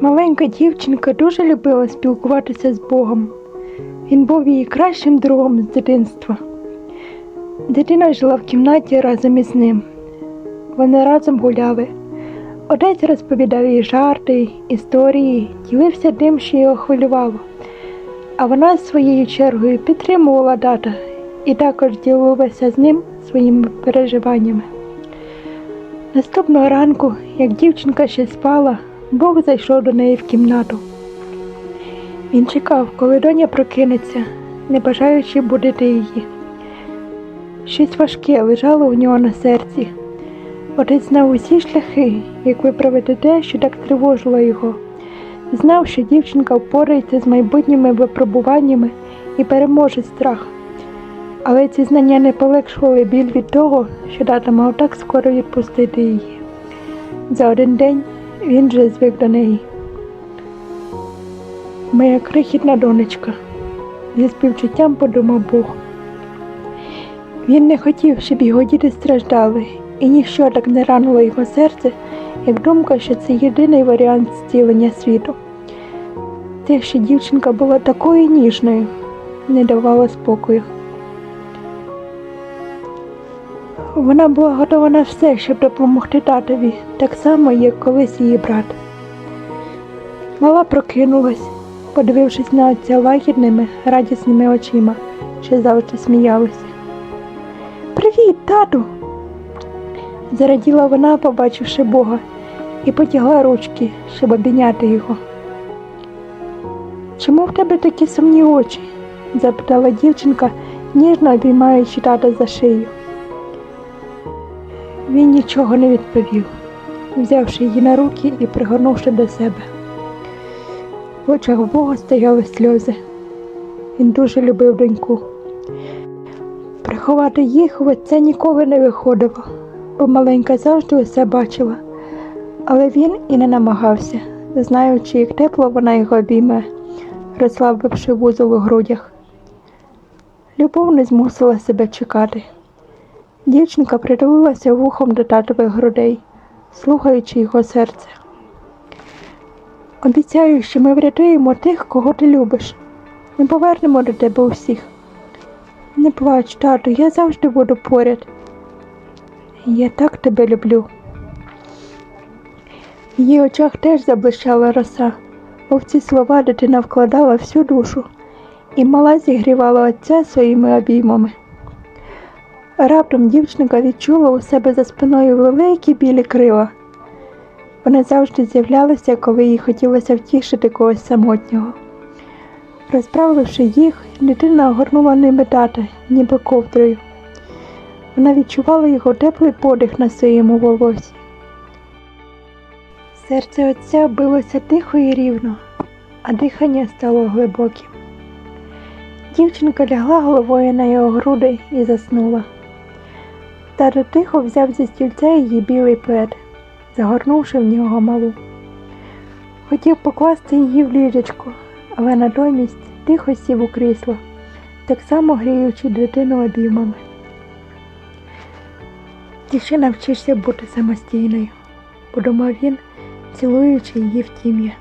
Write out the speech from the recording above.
Маленька дівчинка дуже любила спілкуватися з Богом. Він був її кращим другом з дитинства. Дитина жила в кімнаті разом із ним. Вони разом гуляли. Отець розповідав їй жарти, історії, ділився тим, що його хвилювало. А вона своєю чергою підтримувала тата і також ділилася з ним своїми переживаннями. Наступного ранку, як дівчинка ще спала, Бог зайшов до неї в кімнату. Він чекав, коли доня прокинеться, не бажаючи будити її. Щось важке лежало у нього на серці. Отець знав усі шляхи, як виправити те, що так тривожило його. Знав, що дівчинка впорається з майбутніми випробуваннями і переможе страх. Але ці знання не полегшували біль від того, що тата мав так скоро відпустити її. За один день він вже звик до неї. Моя крихітна донечка, зі співчуттям подумав Бог. Він не хотів, щоб його діти страждали, і ніщо так не ранило його серце, як думка, що це єдиний варіант зцілення світу. Те, що дівчинка була такою ніжною, не давало спокою. Вона була готова на все, щоб допомогти татові, так само, як колись її брат. Мала прокинулась, подивившись на отця лагідними, радісними очима, що завжди сміялися. Привіт, тату! Зараділа вона, побачивши Бога, і потягла ручки, щоб обійняти його. Чому в тебе такі сумні очі? запитала дівчинка, ніжно обіймаючи тата за шию. Він нічого не відповів, взявши її на руки і пригорнувши до себе. В очах Бога стояли сльози. Він дуже любив доньку. Приховати їх в отця ніколи не виходило, бо маленька завжди усе бачила. Але він і не намагався, знаючи, як тепло вона його обійме, розслабивши вузол у грудях. Любов не змусила себе чекати. Дівчинка притулилася вухом до татових грудей, слухаючи його серце. Обіцяю, що ми врятуємо тих, кого ти любиш. Ми повернемо до тебе усіх. Не плач, тату, я завжди буду поряд. Я так тебе люблю. В її очах теж заблищала роса, бо в ці слова дитина вкладала всю душу і мала зігрівала отця своїми обіймами. Раптом дівчинка відчула у себе за спиною великі білі крила. Вони завжди з'являлися, коли їй хотілося втішити когось самотнього. Розправивши їх, дитина огорнула ними тата, ніби ковдрою. Вона відчувала його теплий подих на своєму волосі. Серце отця билося тихо і рівно, а дихання стало глибоким. Дівчинка лягла головою на його груди і заснула. Тато тихо взяв зі стільця її білий плед, загорнувши в нього малу. Хотів покласти її в ліжечко, але натомість тихо сів у крісло, так само гріючи дитину обіймами. Ти ще навчишся бути самостійною, подумав він, цілуючи її в тім'я.